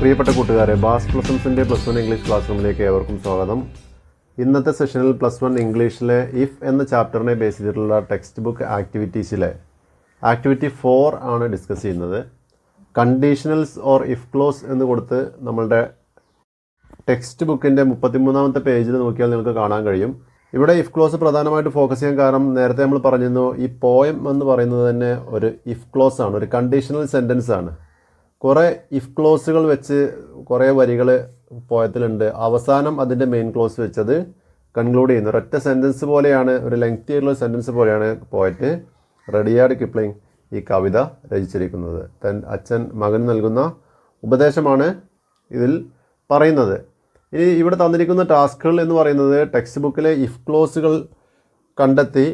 പ്രിയപ്പെട്ട കൂട്ടുകാരെ ബാസ് പ്ലസൻസിന്റെ പ്ലസ് വൺ ഇംഗ്ലീഷ് ക്ലാസ് റൂമിലേക്ക് ഏവർക്കും സ്വാഗതം. ഇന്നത്തെ സെഷനിൽ പ്ലസ് വൺ ഇംഗ്ലീഷിലെ ഇഫ് എന്ന ചാപ്റ്ററിനെ ബേസ് ചെയ്തിട്ടുള്ള ടെക്സ്റ്റ് ബുക്ക് ആക്ടിവിറ്റീസിലെ ആക്ടിവിറ്റി ഫോർ ആണ് ഡിസ്കസ് ചെയ്യുന്നത്. കണ്ടീഷണൽസ് ഓർ ഇഫ് ക്ലോസ് എന്ന് കൊടുത്ത് നമ്മളുടെ ടെക്സ്റ്റ് ബുക്കിന്റെ മുപ്പത്തിമൂന്നാമത്തെ പേജിൽ നോക്കിയാൽ നിങ്ങൾക്ക് കാണാൻ കഴിയും. ഇവിടെ ഇഫ് ക്ലോസ് പ്രധാനമായിട്ട് ഫോക്കസ് ചെയ്യാൻ കാരണം നേരത്തെ നമ്മൾ പറഞ്ഞിരുന്നു ഈ പോയം എന്ന് പറയുന്നത് തന്നെ ഒരു ഇഫ് ക്ലോസ് ആണ് ഒരു കണ്ടീഷണൽ സെന്റൻസ് ആണ്. കുറേ ഇഫ് ക്ലോസുകൾ വെച്ച് കുറേ വരികൾ പോയത്തിലുണ്ട് അവസാനം അതിന്റെ മെയിൻ ക്ലോസ് വെച്ചത് കൺക്ലൂഡ് ചെയ്യുന്നു. ഒരൊറ്റ സെന്റൻസ് പോലെയാണ് ഒരു ലെങ്തി ആയിട്ടുള്ള സെന്റൻസ് പോലെയാണ് പോയറ്റ് റെഡിയാർഡ് കിപ്ലിംഗ് ഈ കവിത രചിച്ചിരിക്കുന്നത്. തൻ അച്ഛൻ മകൻ നൽകുന്ന ഉപദേശമാണ് ഇതിൽ പറയുന്നത്. ഇനി ഇവിടെ തന്നിരിക്കുന്ന ടാസ്കുകൾ എന്ന് പറയുന്നത് ടെക്സ്റ്റ് ബുക്കിലെ ഇഫ് ക്ലോസുകൾ കണ്ടെത്തി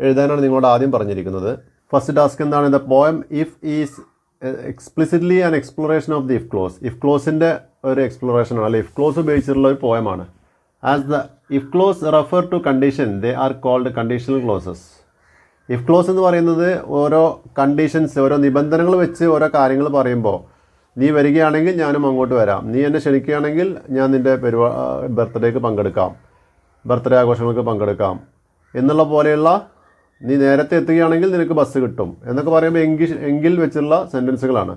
എഴുതാനാണ് നിങ്ങളോട് ആദ്യം പറഞ്ഞിരിക്കുന്നത്. ഫസ്റ്റ് ടാസ്ക് എന്താണ്? The poem if is explicitly an exploration of the if clause if ക്ലോസിന്റെ ഒരു എക്സ്പ്ലോറേഷൻ ആണ് അല്ലെങ്കിൽ ഇഫ് ക്ലോസ് ഉപയോഗിച്ചിട്ടുള്ള ഒരു പോയമാണ് as the if clause refer to condition they are called conditional clauses if clause എന്ന് പറയുന്നത് ഓരോ conditions ഓരോ നിബന്ധനകൾ വെച്ച് ഓരോ കാര്യങ്ങൾ പറയുമ്പോൾ നീ വരികയാണെങ്കിൽ ഞാനും അങ്ങോട്ട് വരാം. നീ എന്നെ ക്ഷണിക്കുകയാണെങ്കിൽ ഞാൻ നിന്റെ പരിപാ ബർത്ത്ഡേക്ക് പങ്കെടുക്കാം. ബർത്ത്ഡേ ആഘോഷങ്ങൾക്ക് പങ്കെടുക്കാം. എന്നുള്ള പോലെയുള്ള നീ നേരത്തെ എത്തുകയാണെങ്കിൽ നിനക്ക് ബസ് കിട്ടും എന്നൊക്കെ പറയുമ്പോൾ എങ്കിൽ എങ്കിൽ വെച്ചുള്ള സെന്റൻസുകളാണ്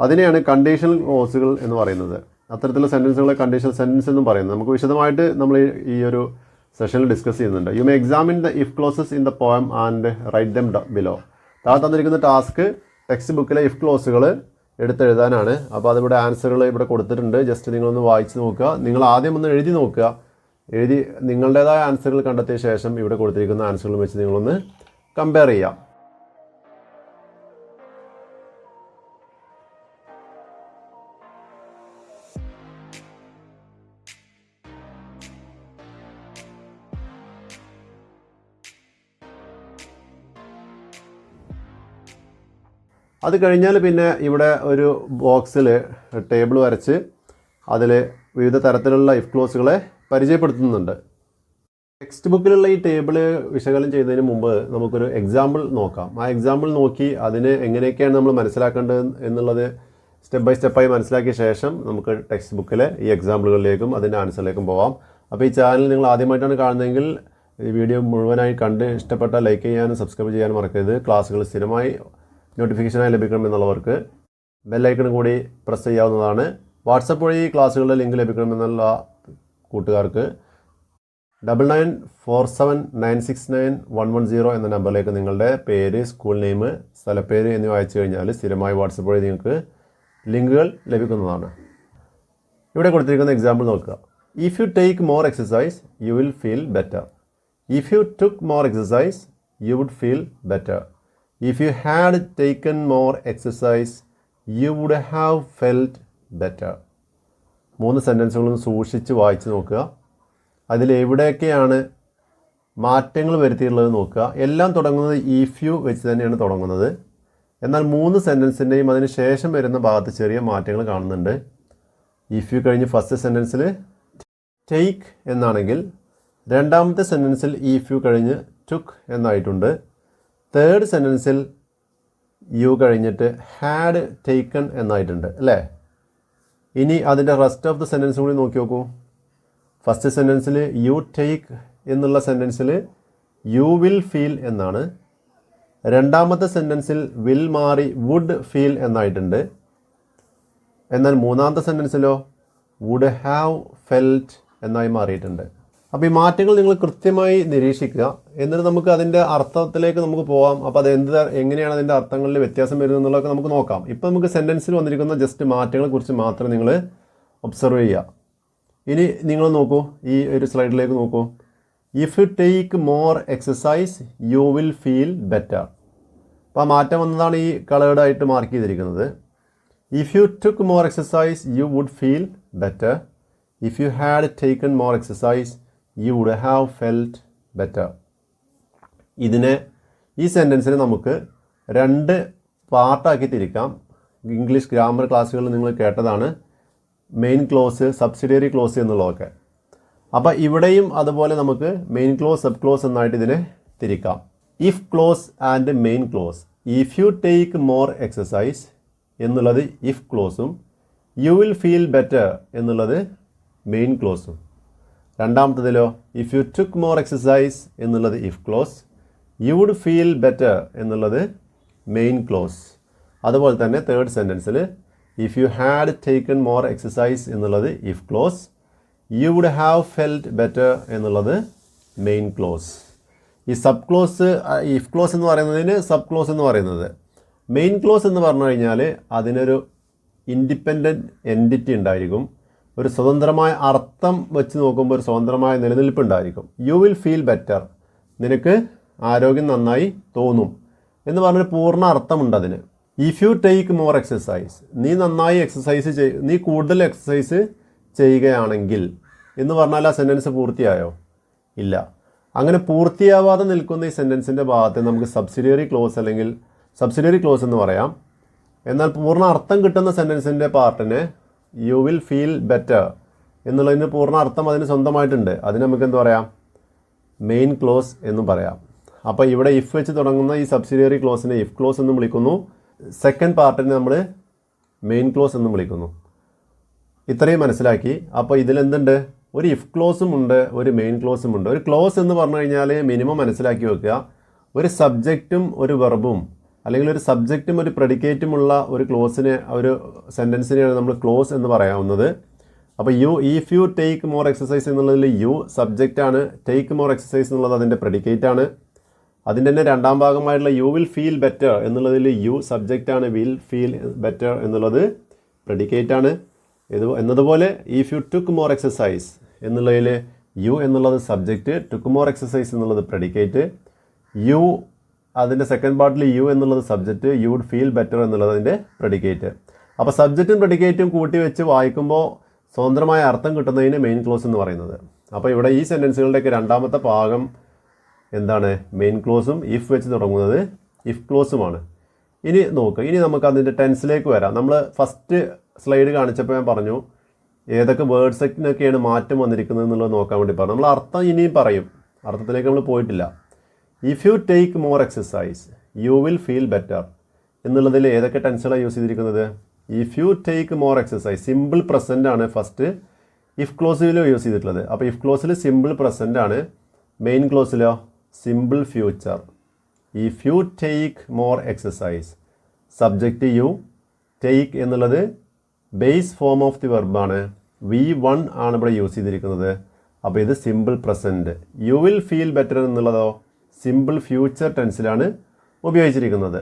അതിനെയാണ് കണ്ടീഷണൽ ക്ലോസുകൾ എന്ന് പറയുന്നത്. അത്തരത്തിലുള്ള സെന്റൻസുകളെ കണ്ടീഷണൽ സെന്റൻസ് എന്നും പറയുന്നത്. നമുക്ക് വിശദമായിട്ട് നമ്മൾ ഈ- ഒരു സെഷനിൽ ഡിസ്കസ് ചെയ്യുന്നുണ്ട്. You may examine the if clauses in the poem and write them below താഴെ തന്നിരിക്കുന്ന ടാസ്ക് ടെക്സ്റ്റ് ബുക്കിലെ ഇഫ് ക്ലോസുകൾ എടുത്തെഴുതാനാണ്. അപ്പോൾ അതിവിടെ ആൻസറുകൾ ഇവിടെ കൊടുത്തിട്ടുണ്ട്. ജസ്റ്റ് നിങ്ങളൊന്ന് വായിച്ച് നോക്കുക. നിങ്ങൾ ആദ്യം ഒന്ന് എഴുതി നോക്കുക. എഴുതി നിങ്ങളുടേതായ ആൻസറുകൾ കണ്ടെത്തിയ ശേഷം ഇവിടെ കൊടുത്തിരിക്കുന്ന ആൻസറുകൾ വെച്ച് നിങ്ങളൊന്ന് കമ്പയർ ചെയ്യാം. അത് കഴിഞ്ഞാൽ പിന്നെ ഇവിടെ ഒരു ബോക്സിൽ ടേബിൾ വരച്ച് അതിൽ വിവിധ തരത്തിലുള്ള ഇഫ് ക്ലോസുകളെ പരിചയപ്പെടുത്തുന്നുണ്ട്. ടെക്സ്റ്റ് ബുക്കിലുള്ള ഈ ടേബിൾ വിശകലനം ചെയ്യുന്നതിന് മുമ്പ് നമുക്കൊരു എക്സാമ്പിൾ നോക്കാം. ആ എക്സാമ്പിൾ നോക്കി അതിനെ എങ്ങനെയൊക്കെയാണ് നമ്മൾ മനസ്സിലാക്കേണ്ടത് എന്നുള്ളത് സ്റ്റെപ്പ് ബൈ സ്റ്റെപ്പായി മനസ്സിലാക്കിയ ശേഷം നമുക്ക് ടെക്സ്റ്റ് ബുക്കിലെ ഈ എക്സാമ്പിളുകളിലേക്കും അതിന്റെ ആൻസറിലേക്കും പോവാം. അപ്പോൾ ഈ ചാനൽ നിങ്ങൾ ആദ്യമായിട്ടാണ് കാണുന്നതെങ്കിൽ ഈ വീഡിയോ മുഴുവനായി കണ്ട് ഇഷ്ടപ്പെട്ട ലൈക്ക് ചെയ്യാനും സബ്സ്ക്രൈബ് ചെയ്യാനും മറക്കരുത്. ക്ലാസ്സുകൾ സ്ഥിരമായി നോട്ടിഫിക്കേഷനായി ലഭിക്കണം എന്നുള്ളവർക്ക് ബെല്ലൈക്കൺ കൂടി പ്രസ് ചെയ്യാവുന്നതാണ്. വാട്സപ്പ് വഴി ക്ലാസ്സുകളുടെ ലിങ്ക് ലഭിക്കണമെന്നുള്ള കൂട്ടുകാർക്ക് double nine four seven nine six nine one one zero എന്ന നമ്പറിലേക്ക് നിങ്ങളുടെ പേര് സ്കൂൾ നെയിം സ്ഥലപ്പേര് എന്നിവ അയച്ചു കഴിഞ്ഞാൽ സ്ഥിരമായി വാട്സപ്പ് വഴി നിങ്ങൾക്ക് ലിങ്കുകൾ ലഭിക്കുന്നതാണ്. ഇവിടെ കൊടുത്തിരിക്കുന്ന എക്സാമ്പിൾ നോക്കുക. If you take more exercise you will feel better if you took more exercise you would feel better if you had taken more exercise you would have felt better മൂന്ന് സെന്റൻസുകളും സൂക്ഷിച്ച് വായിച്ച് നോക്കുക. അതിൽ എവിടെയൊക്കെയാണ് മാറ്റങ്ങൾ വരുത്തിയിട്ടുള്ളത് നോക്കുക. എല്ലാം തുടങ്ങുന്നത് ഇഫ് യു വെച്ച് തന്നെയാണ് തുടങ്ങുന്നത്. എന്നാൽ മൂന്ന് സെന്റൻസിന്റെയും അതിന് ശേഷം വരുന്ന ഭാഗത്ത് ചെറിയ മാറ്റങ്ങൾ കാണുന്നുണ്ട്. ഇഫ് യു കഴിഞ്ഞ് ഫസ്റ്റ് സെന്റൻസിൽ ടേക്ക് എന്നാണെങ്കിൽ രണ്ടാമത്തെ സെന്റൻസിൽ ഇഫ് യു കഴിഞ്ഞ് ടുക്ക് എന്നായിട്ടുണ്ട്. തേർഡ് സെന്റൻസിൽ യു കഴിഞ്ഞിട്ട് ഹാഡ് ടേക്കൺ എന്നായിട്ടുണ്ട്. അല്ലേ? ഇനി അതിന്റെ റെസ്റ്റ് ഓഫ് ദ സെന്റൻസ് കൂടി നോക്കി നോക്കൂ. ഫസ്റ്റ് സെന്റൻസിൽ യു ടേക്ക് എന്നുള്ള സെന്റൻസിൽ യു വിൽ ഫീൽ എന്നാണ്. രണ്ടാമത്തെ സെന്റൻസിൽ വിൽ മാറി വുഡ് ഫീൽ എന്നായിട്ടുണ്ട്. എന്നാൽ മൂന്നാമത്തെ സെന്റൻസിലോ വുഡ് ഹാവ് ഫെൽറ്റ് എന്നായി മാറിയിട്ടുണ്ട്. അപ്പോൾ ഈ മാറ്റങ്ങൾ നിങ്ങൾ കൃത്യമായി നിരീക്ഷിക്കുക. എന്നിട്ട് നമുക്ക് അതിന്റെ അർത്ഥത്തിലേക്ക് നമുക്ക് പോകാം അപ്പോൾ അത് എന്ത് എങ്ങനെയാണ് അതിന്റെ അർത്ഥങ്ങളിൽ വ്യത്യാസം വരുന്നത് എന്നുള്ളതൊക്കെ നമുക്ക് നോക്കാം. ഇപ്പോൾ നമുക്ക് സെന്റൻസിൽ വന്നിരിക്കുന്ന ജസ്റ്റ് മാറ്റങ്ങളെക്കുറിച്ച് മാത്രം നിങ്ങൾ ഒബ്സർവ് ചെയ്യുക. ഇനി നിങ്ങൾ നോക്കൂ ഈ ഒരു സ്ലൈഡിലേക്ക് നോക്കൂ. If you take more exercise you will feel better അപ്പോൾ ആ മാറ്റം വന്നതാണ് ഈ കളേഡായിട്ട് മാർക്ക് ചെയ്തിരിക്കുന്നത്. If you took more exercise you would feel better if you had taken more exercise you would have felt better ഇതിനെ ഈ സെന്റൻസിനെ നമുക്ക് രണ്ട് പാർട്ടാക്കി തിരിക്കാം. ഇംഗ്ലീഷ് ഗ്രാമർ ക്ലാസ്സുകളിൽ നിങ്ങൾ കേട്ടതാണ് മെയിൻ ക്ലോസ് സബ്സിഡിയറി ക്ലോസ് എന്നുള്ളതൊക്കെ. അപ്പോൾ ഇവിടെയും അതുപോലെ നമുക്ക് മെയിൻ ക്ലോസ് സബ് ക്ലോസ് എന്നായിട്ട് ഇതിനെ തിരിക്കാം. If clause and main clause if you take more exercise എന്നുള്ളത് ഇഫ് ക്ലോസും യു വിൽ ഫീൽ ബെറ്റർ എന്നുള്ളത് മെയിൻ ക്ലോസും രണ്ടാമത്തതിലോ if you took more exercise എന്നുള്ളത് if clause you would feel better എന്നുള്ളത് main clause അതുപോലെ തന്നെ third സെന്റൻസിൽ if you had taken more exercise എന്നുള്ളത് if clause you would have felt better എന്നുള്ളത് main clause ഈ sub clause if clause എന്ന് പറയുന്നതിന് sub close എന്ന് പറയുന്നത്. മെയിൻ ക്ലോസ് എന്ന് പറഞ്ഞു കഴിഞ്ഞാൽ അതിനൊരു ഇൻഡിപെൻഡന്റ് എന്റിറ്റി ഉണ്ടായിരിക്കും. ഒരു സ്വതന്ത്രമായ അർത്ഥം വെച്ച് നോക്കുമ്പോൾ ഒരു സ്വതന്ത്രമായ നിലനിൽപ്പ് ഉണ്ടായിരിക്കും യു വിൽ ഫീൽ ബെറ്റർ നിനക്ക് ആരോഗ്യം നന്നായി തോന്നും എന്ന് പറഞ്ഞൊരു പൂർണ അർത്ഥമുണ്ട് അതിന്. If you take more exercise നീ നന്നായി എക്സസൈസ് ചെയ് നീ കൂടുതൽ എക്സസൈസ് ചെയ്യുകയാണെങ്കിൽ എന്ന് പറഞ്ഞാൽ ആ സെന്റൻസ് പൂർത്തിയായോ? ഇല്ല. അങ്ങനെ പൂർത്തിയാവാതെ നിൽക്കുന്ന ഈ സെന്റൻസിന്റെ ഭാഗത്ത് നമുക്ക് സബ്സിഡിയറി ക്ലോസ് അല്ലെങ്കിൽ സബ്സിഡിയറി ക്ലോസ് എന്ന് പറയാം. എന്നാൽ പൂർണ അർത്ഥം കിട്ടുന്ന സെന്റൻസിന്റെ പാർട്ടിനെ യു വിൽ ഫീൽ ബെറ്റർ എന്നുള്ളതിന് പൂർണ അർത്ഥം അതിന് സ്വന്തമായിട്ടുണ്ട്. അതിന് നമുക്ക് എന്താ പറയാം? മെയിൻ ക്ലോസ് എന്നും പറയാം. അപ്പോൾ ഇവിടെ ഇഫ് വെച്ച് തുടങ്ങുന്ന ഈ സബ്സിഡിയറി ക്ലോസിനെ ഇഫ് ക്ലോസ് എന്നും വിളിക്കുന്നു. സെക്കൻഡ് പാർട്ടിനെ നമ്മൾ മെയിൻ ക്ലോസ് എന്നും വിളിക്കുന്നു. ഇത്രയും മനസ്സിലാക്കി. അപ്പോൾ ഇതിലെന്തുണ്ട് ഒരു ഇഫ് ക്ലോസും ഉണ്ട് ഒരു മെയിൻ ക്ലോസും ഉണ്ട്. ഒരു ക്ലോസ് എന്ന് പറഞ്ഞു കഴിഞ്ഞാൽ മിനിമം മനസ്സിലാക്കി വെക്കുക. ഒരു സബ്ജക്റ്റും ഒരു വെർബും അല്ലെങ്കിൽ ഒരു സബ്ജക്റ്റും ഒരു പ്രെഡിക്കേറ്റുമുള്ള ഒരു ക്ലോസിനെ ഒരു സെന്റൻസിനെയാണ് നമ്മൾ ക്ലോസ് എന്ന് പറയാവുന്നത്. അപ്പോൾ you if you take more exercise എന്നുള്ളതിൽ യു സബ്ജക്റ്റാണ് ടേക്ക് മോർ എക്സസൈസ് എന്നുള്ളത് അതിന്റെ ആണ്. അതിന്റെ തന്നെ രണ്ടാം ഭാഗമായിട്ടുള്ള യു വിൽ ഫീൽ ബെറ്റർ എന്നുള്ളതിൽ യു സബ്ജക്റ്റാണ് വിൽ ഫീൽ ബെറ്റർ എന്നുള്ളത് ആണ്. ഇത് എന്നതുപോലെ if you took more exercise എന്നുള്ളതിൽ യു എന്നുള്ളത് സബ്ജക്റ്റ് ടുക്ക് മോർ എക്സസൈസ് എന്നുള്ളത് പ്രെഡിക്കേറ്റ് യു അതിന്റെ സെക്കൻഡ് പാർട്ടിൽ യു എന്നുള്ളത് subject you would feel better എന്നുള്ളത് അതിന്റെ പ്രെഡിക്കേറ്റ് അപ്പോൾ സബ്ജക്റ്റും പ്രെഡിക്കേറ്റും കൂട്ടി വെച്ച് വായിക്കുമ്പോൾ സ്വതന്ത്രമായ അർത്ഥം കിട്ടുന്നതിന് മെയിൻ ക്ലോസ് എന്ന് പറയുന്നത്. അപ്പോൾ ഇവിടെ ഈ സെന്റൻസുകളുടെയൊക്കെ രണ്ടാമത്തെ ഭാഗം എന്താണ്? മെയിൻ ക്ലോസും ഇഫ് വെച്ച് തുടങ്ങുന്നത് ഇഫ് ക്ലോസുമാണ് ഇനി നോക്കുക ഇനി നമുക്ക് അതിന്റെ ടെൻസിലേക്ക് വരാം. നമ്മൾ ഫസ്റ്റ് സ്ലൈഡ് കാണിച്ചപ്പോൾ ഞാൻ പറഞ്ഞു ഏതൊക്കെ വേർഡ്സിനൊക്കെയാണ് മാറ്റം വന്നിരിക്കുന്നത് എന്നുള്ളത് നോക്കാൻ വേണ്ടി പറഞ്ഞു. നമ്മൾ അർത്ഥം ഇനിയും പറയും. അർത്ഥത്തിലേക്ക് നമ്മൾ പോയിട്ടില്ല. If you take more exercise you will feel better എന്നുള്ളതിൽ ഏതൊക്കെ ടെൻസുകളാണ് യൂസ് ചെയ്തിരിക്കുന്നത്? If you take more exercise simple present ആണ് ഫസ്റ്റ് ഇഫ് ക്ലോസിലോ യൂസ് ചെയ്തിട്ടുള്ളത്. അപ്പോൾ ഇഫ് ക്ലോസിൽ സിമ്പിൾ പ്രസന്റ് ആണ്. Main ക്ലോസിലോ simple future if you take more exercise subject you take എന്നുള്ളത് ബേസ് ഫോം ഓഫ് ദി വെർബാണ് വി വൺ ആണ് ഇവിടെ യൂസ് ചെയ്തിരിക്കുന്നത്. അപ്പോൾ ഇത് simple present you will feel better എന്നുള്ളതോ simple future ടെൻസിലാണ് ഉപയോഗിച്ചിരിക്കുന്നത്.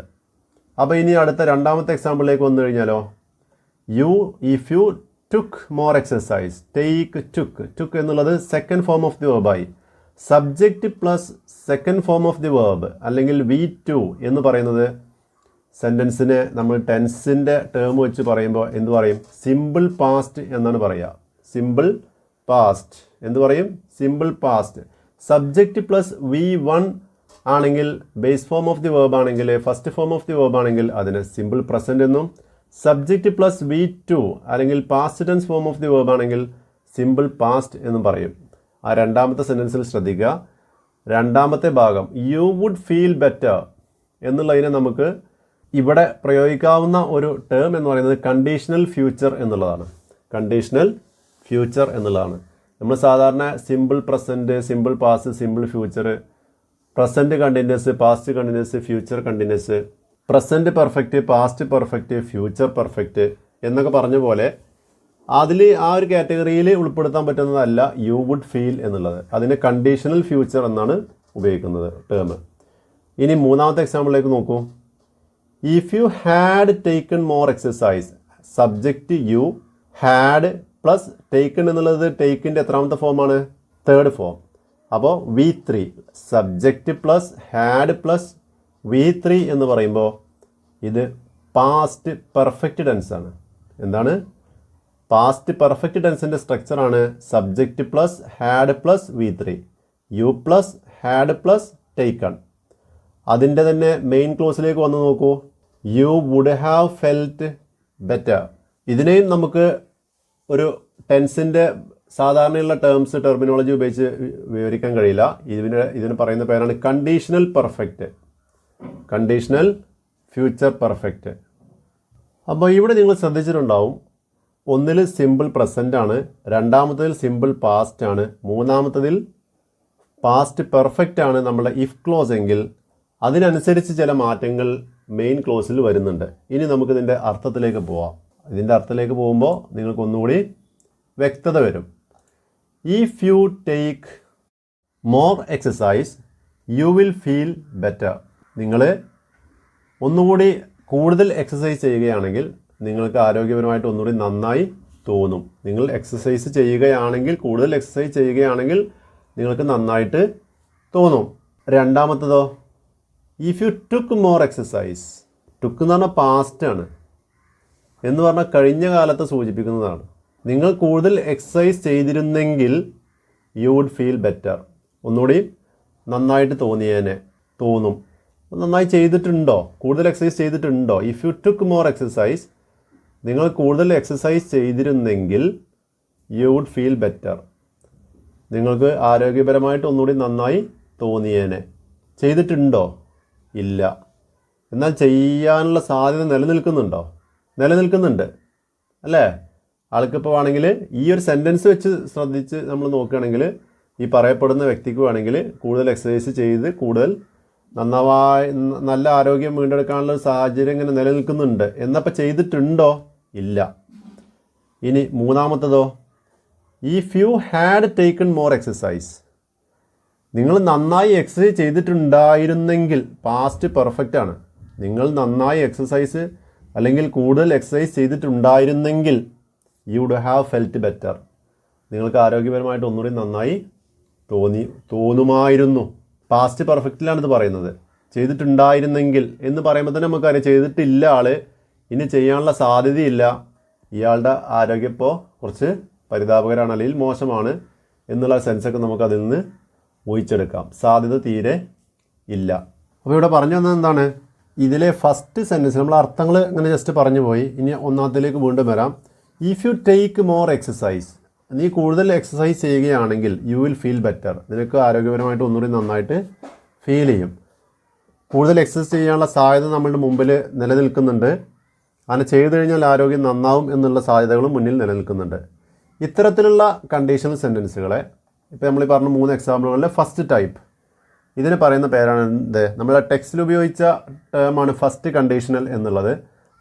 അപ്പോൾ ഇനി അടുത്ത രണ്ടാമത്തെ എക്സാമ്പിളിലേക്ക് വന്നു കഴിഞ്ഞാലോ? You if you took more exercise take took took എന്നുള്ളത് second form of the വേർബായി subject plus second form of the verb അല്ലെങ്കിൽ വി ടു എന്ന് പറയുന്നത് സെന്റൻസിനെ നമ്മൾ ടെൻസിന്റെ ടേം വെച്ച് പറയുമ്പോൾ എന്ത് പറയും? സിമ്പിൾ പാസ്റ്റ് എന്നാണ് പറയുക സിമ്പിൾ പാസ്റ്റ് എന്ത് പറയും? Simple past subject plus V one ആണെങ്കിൽ base form of the verb ആണെങ്കിൽ first form of the verb ആണെങ്കിൽ അതിന് സിമ്പിൾ പ്രസന്റ് എന്നും സബ്ജക്റ്റ് പ്ലസ് വി ടു അല്ലെങ്കിൽ past tense form of the verb ആണെങ്കിൽ സിമ്പിൾ പാസ്റ്റ് എന്നും പറയും. ആ രണ്ടാമത്തെ സെന്റൻസിൽ ശ്രദ്ധിക്കുക രണ്ടാമത്തെ ഭാഗം യു വുഡ് ഫീൽ ബെറ്റർ എന്നുള്ളതിനെ നമുക്ക് ഇവിടെ പ്രയോഗിക്കാവുന്ന ഒരു ടേം എന്ന് പറയുന്നത് കണ്ടീഷണൽ ഫ്യൂച്ചർ എന്നുള്ളതാണ്. കണ്ടീഷണൽ ഫ്യൂച്ചർ എന്നുള്ളതാണ്. നമ്മൾ സാധാരണ simple present simple past simple future present continuous past continuous future continuous. Present perfect past perfect future perfect എന്നൊക്കെ പറഞ്ഞ പോലെ അതിൽ ആ ഒരു കാറ്റഗറിയിൽ ഉൾപ്പെടുത്താൻ പറ്റുന്നതല്ല യു വുഡ് ഫീൽ എന്നുള്ളത്. അതിന് കണ്ടീഷണൽ ഫ്യൂച്ചർ എന്നാണ് ഉപയോഗിക്കുന്നത് ടേം ഇനി മൂന്നാമത്തെ എക്സാമ്പിളിലേക്ക് നോക്കൂ. If you had taken more exercise subject you had plus taken എന്നുള്ളത് ടേക്കിന്റെ എത്രാമത്തെ ഫോമാണ് തേർഡ് ഫോം അപ്പോൾ V three subject plus had plus V three എന്ന് പറയുമ്പോൾ ഇത് പാസ്റ്റ് പെർഫെക്റ്റ് ടെൻസ് ആണ്. എന്താണ്? പാസ്റ്റ് പെർഫെക്റ്റ് ടെൻസിന്റെ സ്ട്രക്ചറാണ് subject plus had plus V three. You plus had plus taken അതിന്റെ തന്നെ മെയിൻ ക്ലോസിലേക്ക് വന്ന് നോക്കൂ. You would have felt better ഇതിനെയും നമുക്ക് ഒരു ടെൻസിന്റെ സാധാരണയുള്ള ടേംസ് ടെർമിനോളജി ഉപയോഗിച്ച് വിവരിക്കാൻ കഴിയില്ല. ഇതിന് ഇതിന് പറയുന്ന പേരാണ് conditional perfect conditional future perfect അപ്പോൾ ഇവിടെ നിങ്ങൾ ശ്രദ്ധിച്ചിട്ടുണ്ടാവും. ഒന്നിൽ സിമ്പിൾ പ്രസന്റ് ആണ് രണ്ടാമത്തതിൽ സിമ്പിൾ പാസ്റ്റ് ആണ് മൂന്നാമത്തതിൽ പാസ്റ്റ് പെർഫെക്റ്റ് ആണ് നമ്മുടെ ഇഫ് ക്ലോസ് എങ്കിൽ അതിനനുസരിച്ച് ചില മാറ്റങ്ങൾ മെയിൻ ക്ലോസിൽ വരുന്നുണ്ട്. ഇനി നമുക്കിതിന്റെ അർത്ഥത്തിലേക്ക് പോവാം. ഇതിന്റെ അർത്ഥത്തിലേക്ക് പോകുമ്പോൾ നിങ്ങൾക്ക് ഒന്നുകൂടി വ്യക്തത വരും. If you take more exercise you will feel better നിങ്ങൾ ഒന്നുകൂടി കൂടുതൽ എക്സസൈസ് ചെയ്യുകയാണെങ്കിൽ നിങ്ങൾക്ക് ആരോഗ്യപരമായിട്ട് ഒന്നുകൂടി നന്നായി തോന്നും. നിങ്ങൾ എക്സസൈസ് ചെയ്യുകയാണെങ്കിൽ കൂടുതൽ എക്സസൈസ് ചെയ്യുകയാണെങ്കിൽ നിങ്ങൾക്ക് നന്നായിട്ട് തോന്നും. രണ്ടാമത്തതോ if you took more exercise took എന്ന് പറഞ്ഞാൽ പാസ്റ്റ് ആണ്. എന്ന് പറഞ്ഞാൽ കഴിഞ്ഞ കാലത്തെ സൂചിപ്പിക്കുന്നതാണ്. നിങ്ങൾ കൂടുതൽ എക്സസൈസ് ചെയ്തിരുന്നെങ്കിൽ യു വുഡ് ഫീൽ ബെറ്റർ ഒന്നുകൂടി നന്നായിട്ട് തോന്നിയേനെ തോന്നും. നന്നായി ചെയ്തിട്ടുണ്ടോ? കൂടുതൽ എക്സസൈസ് ചെയ്തിട്ടുണ്ടോ? If you took more exercise നിങ്ങൾ കൂടുതൽ എക്സസൈസ് ചെയ്തിരുന്നെങ്കിൽ യു വുഡ് ഫീൽ ബെറ്റർ നിങ്ങൾക്ക് ആരോഗ്യപരമായിട്ട് ഒന്നുകൂടി നന്നായി തോന്നിയേനെ. ചെയ്തിട്ടുണ്ടോ? ഇല്ല. എന്നാൽ ചെയ്യാനുള്ള സാധ്യത നിലനിൽക്കുന്നുണ്ടോ? നിലനിൽക്കുന്നുണ്ട്. അല്ലേ? ആൾക്കിപ്പോൾ വേണമെങ്കിൽ ഈ ഒരു സെന്റൻസ് വെച്ച് ശ്രദ്ധിച്ച് നമ്മൾ നോക്കുകയാണെങ്കിൽ ഈ പറയപ്പെടുന്ന വ്യക്തിക്ക് വേണമെങ്കിൽ കൂടുതൽ എക്സസൈസ് ചെയ്ത് കൂടുതൽ നന്നായി നല്ല ആരോഗ്യം വീണ്ടെടുക്കാനുള്ള സാഹചര്യം ഇങ്ങനെ നിലനിൽക്കുന്നുണ്ട്. എന്നപ്പോൾ ചെയ്തിട്ടുണ്ടോ? ഇല്ല. ഇനി മൂന്നാമത്തതോ? If you had taken more exercise നിങ്ങൾ നന്നായി എക്സസൈസ് ചെയ്തിട്ടുണ്ടായിരുന്നെങ്കിൽ പാസ്റ്റ് പെർഫെക്റ്റ് ആണ്. നിങ്ങൾ നന്നായി എക്സസൈസ് അല്ലെങ്കിൽ കൂടുതൽ exercise ചെയ്തിട്ടുണ്ടായിരുന്നെങ്കിൽ you do have felt better നിങ്ങൾക്ക് ആരോഗ്യപരമായിട്ട് ഒന്നുകൂടി നന്നായി തോന്നി തോന്നുമായിരുന്നു. പാസ്റ്റ് പെർഫെക്റ്റിലാണ് ഇത് പറയുന്നത്. ചെയ്തിട്ടുണ്ടായിരുന്നെങ്കിൽ എന്ന് പറയുമ്പോൾ തന്നെ നമുക്കറിയാം ചെയ്തിട്ടില്ല ആൾ ഇനി ചെയ്യാനുള്ള സാധ്യതയില്ല. ഇയാളുടെ ആരോഗ്യം ഇപ്പോൾ കുറച്ച് പരിതാപകരമാണ് അല്ലെങ്കിൽ മോശമാണ് എന്നുള്ള സെൻസൊക്കെ നമുക്ക് അതിൽ നിന്ന് ഊഹിച്ചെടുക്കാം. സാധ്യത തീരെ ഇല്ല. അപ്പോൾ ഇവിടെ പറഞ്ഞു വന്നത് എന്താണ്? ഇതിലെ ഫസ്റ്റ് സെന്റൻസ് നമ്മൾ അർത്ഥങ്ങൾ ഇങ്ങനെ ജസ്റ്റ് പറഞ്ഞു പോയി. ഇനി ഒന്നാമത്തിലേക്ക് വീണ്ടും വരാം. If you take more exercise നീ കൂടുതൽ എക്സസൈസ് ചെയ്യുകയാണെങ്കിൽ യു വിൽ ഫീൽ ബെറ്റർ നിനക്ക് ആരോഗ്യപരമായിട്ട് ഒന്നുകൂടി നന്നായിട്ട് ഫീൽ ചെയ്യും. കൂടുതൽ എക്സസൈസ് ചെയ്യാനുള്ള സാധ്യത നമ്മളുടെ മുമ്പിൽ നിലനിൽക്കുന്നുണ്ട്. അങ്ങനെ ചെയ്തു കഴിഞ്ഞാൽ ആരോഗ്യം നന്നാവും എന്നുള്ള സാധ്യതകളും മുന്നിൽ നിലനിൽക്കുന്നുണ്ട്. ഇത്തരത്തിലുള്ള കണ്ടീഷണൽ സെന്റൻസുകളെ ഇപ്പോൾ നമ്മൾ ഈ പറഞ്ഞ മൂന്ന് എക്സാമ്പിളുകളിലെ ഫസ്റ്റ് ടൈപ്പ് ഇതിന് പറയുന്ന പേരാണ് എന്ത്? നമ്മുടെ ടെക്സ്റ്റിൽ ഉപയോഗിച്ച ടേമാണ് ഫസ്റ്റ് കണ്ടീഷണൽ എന്നുള്ളത്.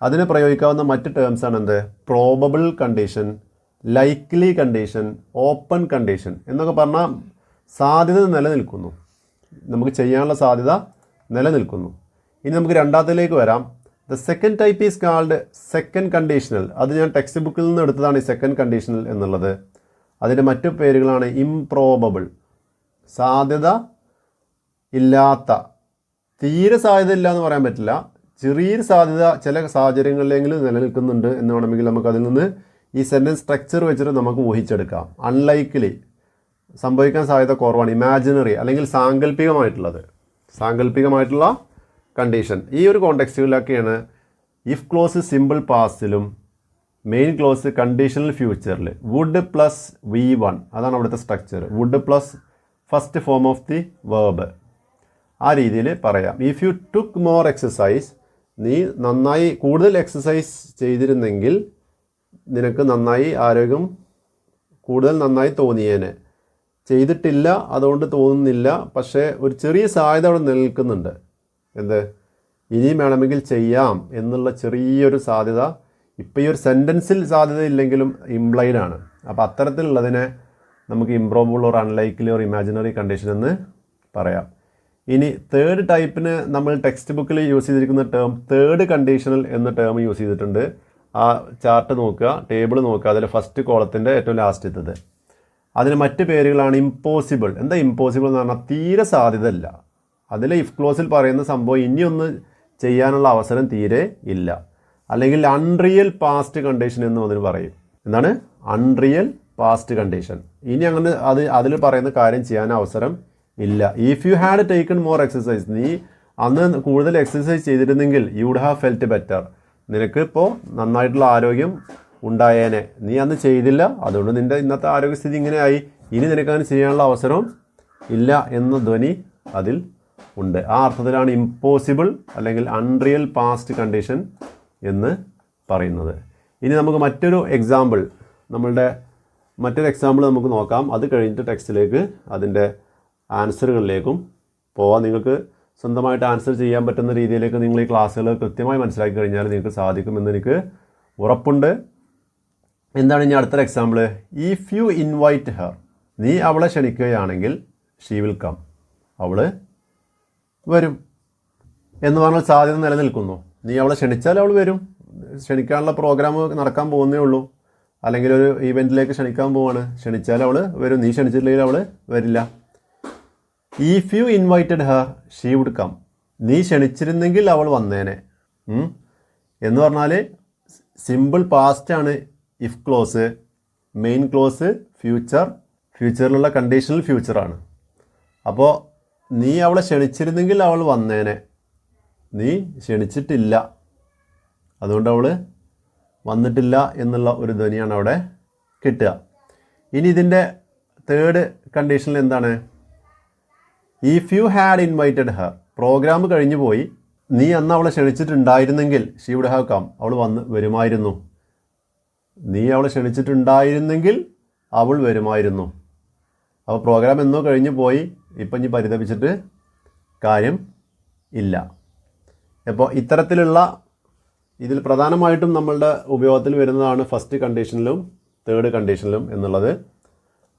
അതിന് പ്രയോഗിക്കാവുന്ന മറ്റ് ടേംസ് ആണ് എന്ത്? Probable condition likely condition open condition എന്നൊക്കെ പറഞ്ഞാൽ സാധ്യത നിലനിൽക്കുന്നു. നമുക്ക് ചെയ്യാനുള്ള സാധ്യത നിലനിൽക്കുന്നു. ഇനി നമുക്ക് രണ്ടാമത്തിലേക്ക് വരാം. The second type is called second conditional അത് ഞാൻ ടെക്സ്റ്റ് ബുക്കിൽ നിന്ന് എടുത്തതാണ് ഈ സെക്കൻഡ് കണ്ടീഷണൽ എന്നുള്ളത്. അതിന്റെ മറ്റു പേരുകളാണ് ഇംപ്രോബബിൾ സാധ്യത ഇല്ലാത്ത തീരെ സാധ്യത ഇല്ല എന്ന് പറയാൻ പറ്റില്ല. ചെറിയൊരു സാധ്യത ചില സാഹചര്യങ്ങളിലെങ്കിലും നിലനിൽക്കുന്നുണ്ട് എന്ന് വേണമെങ്കിൽ നമുക്ക് അതിൽ നിന്ന് ഈ സെന്റൻസ് സ്ട്രക്ചർ വെച്ചിട്ട് നമുക്ക് ഊഹിച്ചെടുക്കാം. അൺലൈക്ലി സംഭവിക്കാൻ സാധ്യത കുറവാണ്. ഇമാജിനറി അല്ലെങ്കിൽ സാങ്കല്പികമായിട്ടുള്ളത്. സാങ്കല്പികമായിട്ടുള്ള കണ്ടീഷൻ ഈ ഒരു കോണ്ടെക്സ്റ്റുകളിലൊക്കെയാണ് ഇഫ് ക്ലോസ് സിമ്പിൾ പാസ്റ്റിലും മെയിൻ ക്ലോസ് കണ്ടീഷണൽ ഫ്യൂച്ചറിൽ വുഡ് പ്ലസ് വി വൺ അതാണ് അവിടുത്തെ structure would plus first form of the verb ആ രീതിയിൽ പറയാം. If you took more exercise നീ നന്നായി കൂടുതൽ എക്സസൈസ് ചെയ്തിരുന്നെങ്കിൽ നിനക്ക് നന്നായി ആരോഗ്യം കൂടുതൽ നന്നായി തോന്നിയേനെ. ചെയ്തിട്ടില്ല അതുകൊണ്ട് തോന്നുന്നില്ല പക്ഷേ ഒരു ചെറിയ സാധ്യത അവിടെ നിലനിൽക്കുന്നുണ്ട് എന്ത്? ഇനിയും വേണമെങ്കിൽ ചെയ്യാം എന്നുള്ള ചെറിയൊരു സാധ്യത. ഇപ്പോൾ ഈ ഒരു സെന്റൻസിൽ സാധ്യത ഇല്ലെങ്കിലും ഇംപ്ലൈഡ് ആണ്. അപ്പോൾ അത്തരത്തിലുള്ളതിനെ നമുക്ക് improbable or unlikely or imaginary condition എന്ന് പറയാം. ഇനി തേർഡ് ടൈപ്പിന് നമ്മൾ ടെക്സ്റ്റ് ബുക്കിൽ യൂസ് ചെയ്തിരിക്കുന്ന ടേം തേർഡ് കണ്ടീഷണൽ എന്ന ടേം യൂസ് ചെയ്തിട്ടുണ്ട്. ആ ചാർട്ട് നോക്കുക ടേബിൾ നോക്കുക അതിൽ ഫസ്റ്റ് കോളത്തിന്റെ ഏറ്റവും ലാസ്റ്റ് ലാസ്റ്റത്തത് അതിന് മറ്റ് പേരുകളാണ് ഇമ്പോസിബിൾ എന്താ ഇമ്പോസിബിൾ എന്ന് പറഞ്ഞാൽ തീരെ സാധ്യത ഇല്ല അതിൽ ഇഫ് ക്ലോസിൽ പറയുന്ന സംഭവം ഇനിയൊന്ന് ചെയ്യാനുള്ള അവസരം തീരെ ഇല്ല. അല്ലെങ്കിൽ അൺറിയൽ പാസ്റ്റ് കണ്ടീഷൻ എന്ന് അതിന് പറയും. എന്താണ്? അൺറിയൽ പാസ്റ്റ് കണ്ടീഷൻ ഇനി അങ്ങനെ അത് അതിൽ പറയുന്ന കാര്യം ചെയ്യാൻ അവസരം ഇല്ല. If you had taken more exercise നീ അന്ന് കൂടുതൽ എക്സസൈസ് ചെയ്തിരുന്നെങ്കിൽ you would have felt better നിനക്ക് ഇപ്പോൾ നന്നായിട്ടുള്ള ആരോഗ്യം ഉണ്ടായേനെ. നീ അന്ന് ചെയ്തില്ല. അതുകൊണ്ട് നിന്റെ ഇന്നത്തെ ആരോഗ്യസ്ഥിതി ഇങ്ങനെയായി ഇനി നിനക്കങ്ങനെ ചെയ്യാനുള്ള അവസരം ഇല്ല എന്ന ധ്വനി അതിൽ ഉണ്ട്. ആ അർത്ഥത്തിലാണ് ഇമ്പോസിബിൾ അല്ലെങ്കിൽ അൺറിയൽ പാസ്റ്റ് കണ്ടീഷൻ എന്ന് പറയുന്നത്. ഇനി നമുക്ക് മറ്റൊരു എക്സാമ്പിൾ നമ്മളുടെ മറ്റൊരു എക്സാമ്പിൾ നമുക്ക് നോക്കാം. അത് കഴിഞ്ഞിട്ട് ടെക്സ്റ്റിലേക്ക് അതിന്റെ ആൻസറുകളിലേക്കും പോവാൻ നിങ്ങൾക്ക് സ്വന്തമായിട്ട് ആൻസർ ചെയ്യാൻ പറ്റുന്ന രീതിയിലേക്ക് നിങ്ങൾ ഈ ക്ലാസ്സുകൾ കൃത്യമായി മനസ്സിലാക്കി കഴിഞ്ഞാൽ നിങ്ങൾക്ക് സാധിക്കുമെന്ന് എനിക്ക് ഉറപ്പുണ്ട്. എന്താണ് ഇനി അടുത്തൊരു example if you invite her നീ അവളെ ക്ഷണിക്കുകയാണെങ്കിൽ ഷീ വിൽ കം അവൾ വരും. എന്ന് പറഞ്ഞാൽ സാധ്യത നിലനിൽക്കുന്നു. നീ അവളെ ക്ഷണിച്ചാൽ അവൾ വരും. ക്ഷണിക്കാനുള്ള പ്രോഗ്രാം നടക്കാൻ പോകുന്നേ ഉള്ളൂ. അല്ലെങ്കിൽ ഒരു ഈവെന്റിലേക്ക് ക്ഷണിക്കാൻ പോവാണ്. ക്ഷണിച്ചാൽ അവൾ വരും. നീ ക്ഷണിച്ചിട്ടില്ലെങ്കിൽ അവൾ വരില്ല. If you invited her she would come നീ ക്ഷണിച്ചിരുന്നെങ്കിൽ അവൾ വന്നേനെ. എന്ന് പറഞ്ഞാൽ സിമ്പിൾ പാസ്റ്റ് ആണ്. If clause main clause future ഫ്യൂച്ചറിലുള്ള conditional ഫ്യൂച്ചറാണ് അപ്പോൾ നീ അവളെ ക്ഷണിച്ചിരുന്നെങ്കിൽ അവൾ വന്നേനെ. നീ ക്ഷണിച്ചിട്ടില്ല. അതുകൊണ്ട് അവൾ വന്നിട്ടില്ല എന്നുള്ള ഒരു ധ്വനിയാണ് അവിടെ കിട്ടുക. ഇനി ഇതിന്റെ തേർഡ് കണ്ടീഷനിൽ എന്താണ്? If you had invited her programme കഴിഞ്ഞു പോയി. നീ അന്ന് അവളെ ക്ഷണിച്ചിട്ടുണ്ടായിരുന്നെങ്കിൽ ഷീ വുഡ് ഹാവ് കം അവൾ വന്ന് വരുമായിരുന്നു. നീ അവളെ ക്ഷണിച്ചിട്ടുണ്ടായിരുന്നെങ്കിൽ അവൾ വരുമായിരുന്നു. അപ്പോൾ പ്രോഗ്രാം എന്നോ കഴിഞ്ഞു പോയി. ഇപ്പം ഇനി പരിതപിച്ചിട്ട് കാര്യം ഇല്ല. അപ്പോൾ ഇത്തരത്തിലുള്ള ഇതിൽ പ്രധാനമായിട്ടും നമ്മളുടെ ഉപയോഗത്തിൽ വരുന്നതാണ് ഫസ്റ്റ് കണ്ടീഷനിലും തേർഡ് കണ്ടീഷനിലും എന്നുള്ളത്.